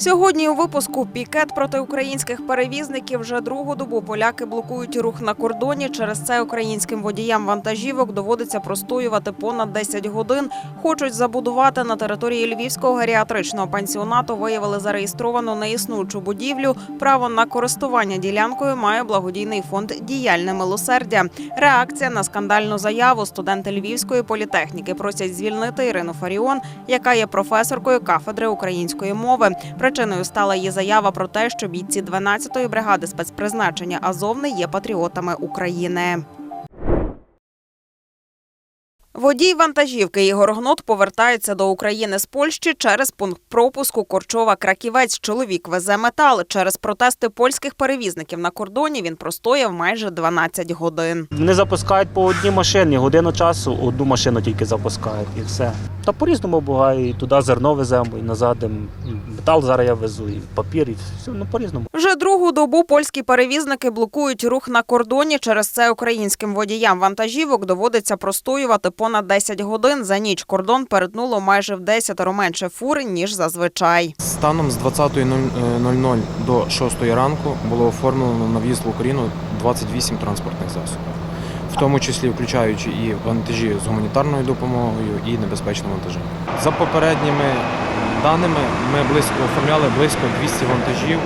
Сьогодні у випуску пікет проти українських перевізників вже другу добу поляки блокують рух на кордоні. Через це українським водіям вантажівок доводиться простоювати понад 10 годин. Хочуть забудувати на території львівського геріатричного пансіонату. Виявили зареєстровану неіснуючу будівлю. Право на користування ділянкою має благодійний фонд Діяльне милосердя. Реакція на скандальну заяву студенти Львівської політехніки просять звільнити Ірину Фаріон, яка є професоркою кафедри української мови. Причиною стала її заява про те, що бійці 12-ї бригади спецпризначення Азов є патріотами України. Водій вантажівки Ігор Гнот повертається до України з Польщі через пункт пропуску Корчова Краківець. Чоловік везе метал. Через протести польських перевізників на кордоні він простояв майже 12 годин. Вони запускають по одній машині, годину часу одну машину тільки запускають і все. Та по-різному буває, і туди зерно веземо, і назад метал зараз я везу, і папір, і все, ну по-різному. Вже другу добу польські перевізники блокують рух на кордоні. Через це українським водіям вантажівок доводиться простоювати понад 10 годин. За ніч кордон перетнуло майже в 10 менше фур, ніж зазвичай. Станом з 20.00 до 6 ранку було оформлено на в'їзд в Україну 28 транспортних засобів, в тому числі включаючи і вантажі з гуманітарною допомогою і небезпечні вантажі. За попередніми даними ми близько оформляли близько 200 вантажів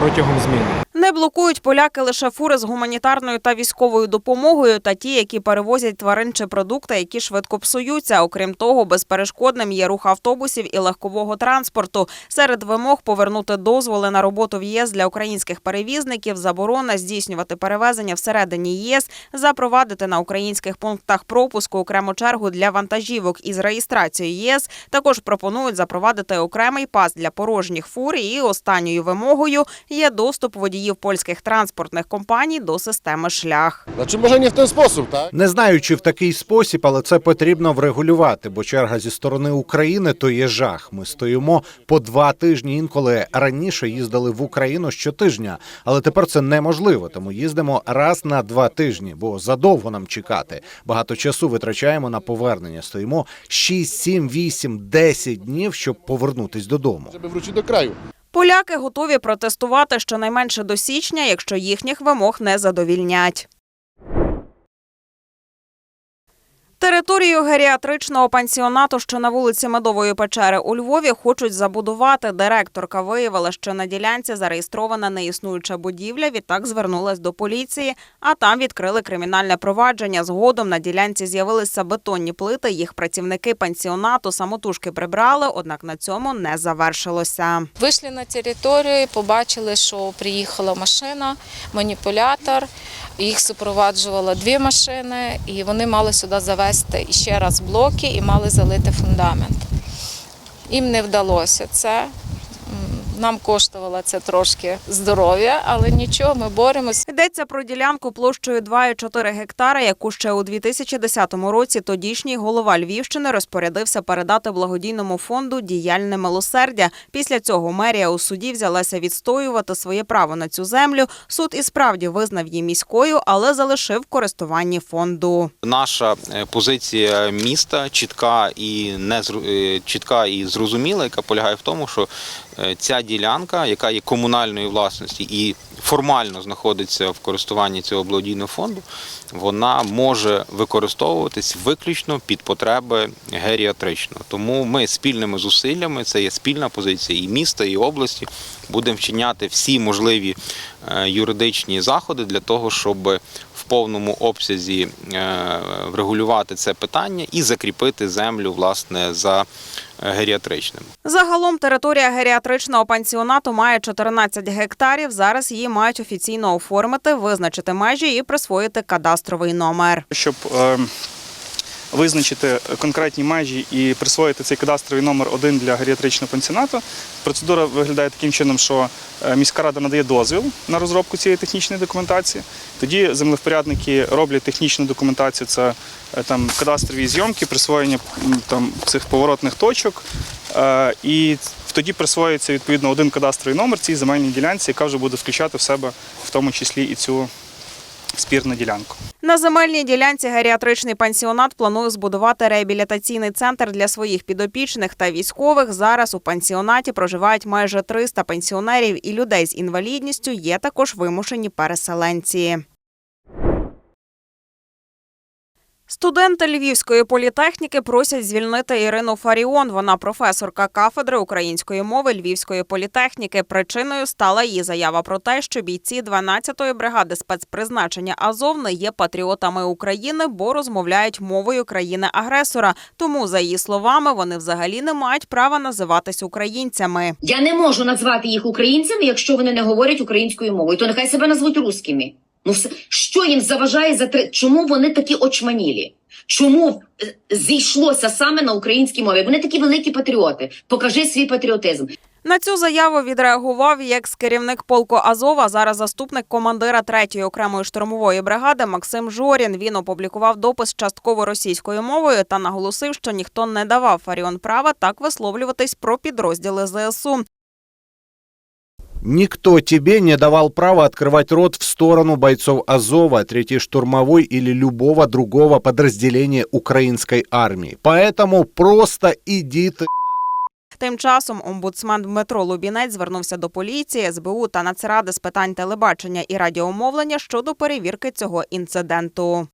протягом зміни. Блокують поляки лише фури з гуманітарною та військовою допомогою та ті, які перевозять тварин чи продукти, які швидко псуються. Окрім того, безперешкодним є рух автобусів і легкового транспорту. Серед вимог повернути дозволи на роботу в ЄС для українських перевізників, заборона здійснювати перевезення всередині ЄС, запровадити на українських пунктах пропуску окрему чергу для вантажівок із реєстрацією ЄС. Також пропонують запровадити окремий пас для порожніх фур. І останньою вимогою є доступ водіїв польських транспортних компаній до системи шлях. Znaczy może nie w ten sposób, tak? Не знаю, чи в такий спосіб, але це потрібно врегулювати, бо черга зі сторони України то є жах. Ми стоїмо по два тижні. Інколи раніше їздили в Україну щотижня, але тепер це неможливо. Тому їздимо раз на два тижні, бо задовго нам чекати. Багато часу витрачаємо на повернення. Стоїмо 6, 7, 8, 10 днів, щоб повернутись додому. Żeby wrócić do kraju. Поляки готові протестувати щонайменше до січня, якщо їхніх вимог не задовільнять. Територію геріатричного пансіонату, що на вулиці Медової печери у Львові, хочуть забудувати. Директорка виявила, що на ділянці зареєстрована неіснуюча будівля. Відтак звернулась до поліції, а там відкрили кримінальне провадження. Згодом на ділянці з'явилися бетонні плити. Їх працівники пансіонату самотужки прибрали, однак на цьому не завершилося. Вийшли на територію, побачили, що приїхала машина, маніпулятор. Їх супроводжувало дві машини, і вони мали сюди завести ще раз блоки і мали залити фундамент. Їм не вдалося це. Нам коштувало це трошки здоров'я, але нічого, ми боремось. Йдеться про ділянку площею 2,4 гектара, яку ще у 2010 році тодішній голова Львівщини розпорядився передати благодійному фонду діяльне милосердя. Після цього мерія у суді взялася відстоювати своє право на цю землю. Суд і справді визнав її міською, але залишив в користуванні фонду. Наша е, позиція міста чітка і не зру- е, чітка і зрозуміла, яка полягає в тому, що ця ділянка, яка є комунальної власності і формально знаходиться в користуванні цього благодійного фонду, вона може використовуватись виключно під потреби геріатричного. Тому ми спільними зусиллями, це є спільна позиція і міста, і області, будемо вчиняти всі можливі е, юридичні заходи для того, щоб повному обсязі е, врегулювати це питання і закріпити землю власне за е, геріатричним. Загалом територія геріатричного пансіонату має 14 гектарів. Зараз її мають офіційно оформити, визначити межі і присвоїти кадастровий номер. щоб е, визначити конкретні межі і присвоїти цей кадастровий номер один для геріатричного пансіонату. Процедура виглядає таким чином, що е, міська рада надає дозвіл на розробку цієї технічної документації. Тоді землевпорядники роблять технічну документацію, це е, там кадастрові зйомки, присвоєння там цих поворотних точок. Е, І тоді присвоюється відповідно один кадастровий номер цій земельній ділянці, яка вже буде включати в себе в тому числі і цю спірну ділянку. На земельній ділянці геріатричний пансіонат планує збудувати реабілітаційний центр для своїх підопічних та військових. Зараз у пансіонаті проживають майже 300 пенсіонерів і людей з інвалідністю. Є також вимушені переселенці. Студенти Львівської політехніки просять звільнити Ірину Фаріон. Вона професорка кафедри української мови Львівської політехніки. Причиною стала її заява про те, що бійці 12-ї бригади спецпризначення Азов не є патріотами України, бо розмовляють мовою країни-агресора. Тому, за її словами, вони взагалі не мають права називатись українцями. Я не можу назвати їх українцями, якщо вони не говорять українською мовою. То нехай себе назвуть русскими. Ну що їм заважає за три? Чому вони такі очманілі? Чому е, зійшлося саме на українській мові? Вони такі великі патріоти. Покажи свій патріотизм. На цю заяву відреагував і екс-керівник полку Азова, зараз заступник командира 3-ї окремої штурмової бригади Максим Жорін. Він опублікував допис частково російською мовою та наголосив, що ніхто не давав Фаріон права так висловлюватись про підрозділи ЗСУ. Никто тебе не давал права открывать рот в сторону бойцов Азова, 3-й штурмовой или любого другого подразделения украинской армии. Поэтому просто иди ты Тим часом омбудсмен Дмитро Лубінець звернувся до поліції, СБУ та Нацради з питань телебачення і радіомовлення щодо перевірки цього інциденту.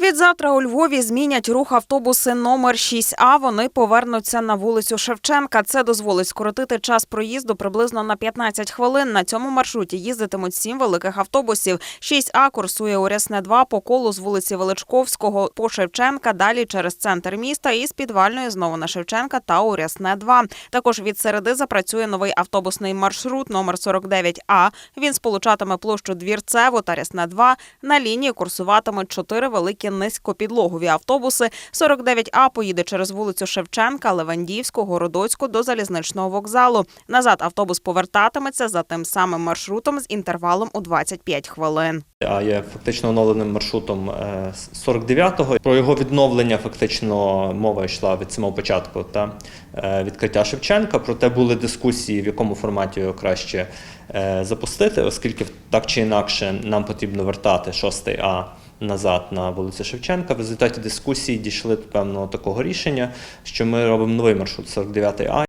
Відзавтра у Львові змінять рух автобуси номер 6А. Вони повернуться на вулицю Шевченка. Це дозволить скоротити час проїзду приблизно на 15 хвилин. На цьому маршруті їздитимуть сім великих автобусів. 6А курсує у Рясне 2 по колу з вулиці Величковського по Шевченка, далі через центр міста і з підвальної знову на Шевченка та у Рясне 2. Також від середи запрацює новий автобусний маршрут номер 49А. Він сполучатиме площу Двірцеву та Рясне 2. На лінії курсуватимуть чотири великі низькопідлогові автобуси. 49А поїде через вулицю Шевченка, Левандівську, Городоцьку до залізничного вокзалу. Назад автобус повертатиметься за тим самим маршрутом з інтервалом у 25 хвилин. а є фактично оновленим маршрутом е, 49-го. Про його відновлення фактично мова йшла від самого початку та е, відкриття Шевченка. Проте були дискусії, в якому форматі його краще е, запустити, оскільки так чи інакше нам потрібно вертати 6 А назад на вулицю Шевченка. В результаті дискусії дійшли до певного такого рішення, що ми робимо новий маршрут 49 А.